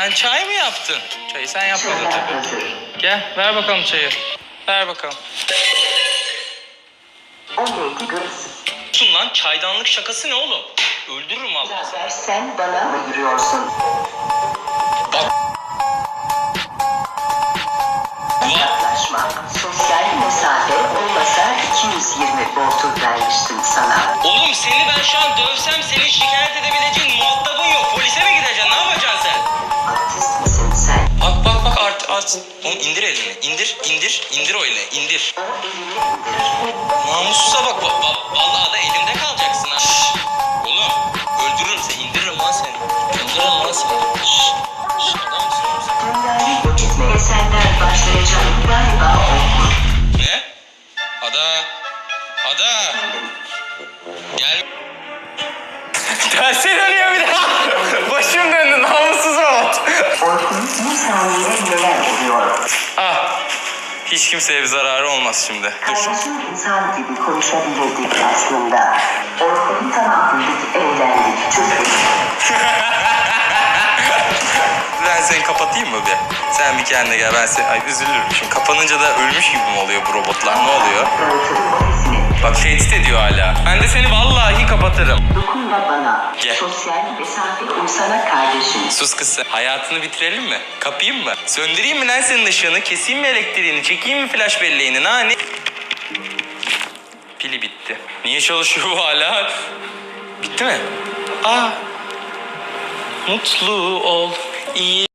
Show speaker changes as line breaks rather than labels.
Sen çay mı yaptın? Çayı sen yapmadın tabii. Gel ver bakalım çayı. Ver bakalım.
17 kız.
Sus lan çaydanlık şakası ne oğlum? Öldürürüm.
Zafer sen bana mı yürüyorsun?
Art. Oğlum indir elini. İndir indir indir o elini. indir. Namussuza bak. Va- va- vallahi da elimde kalacaksın ha. Şşş. Oğlum öldürürüm seni. indiririm lan seni. İndiririm lan seni. Şşş. Şşş. Ne? Ada. Ada. Gel. Tersi Hiç kimseye bir zararı olmaz şimdi. Dur.
Kardeşim insan gibi konuşabilirdik aslında. Orkun tamam dedik, eğlendik, çözdük.
Ben seni kapatayım mı bir? Sen bir kendine gel ben seni... Ay üzülürüm şimdi. Kapanınca da ölmüş gibi mi oluyor bu robotlar? Ne oluyor? Tehdit ediyor hala. Ben de seni vallahi kapatırım.
Dokunma bana.
Gel.
Sosyal mesafe uysana kardeşim.
Sus kız sen. Hayatını bitirelim mi? Kapayım mı? Söndüreyim mi lan senin ışığını? Keseyim mi elektriğini? Çekeyim mi flash belleğini? Nani? Pili bitti. Niye çalışıyor bu hala? Bitti mi? Aa. Mutlu ol. iyi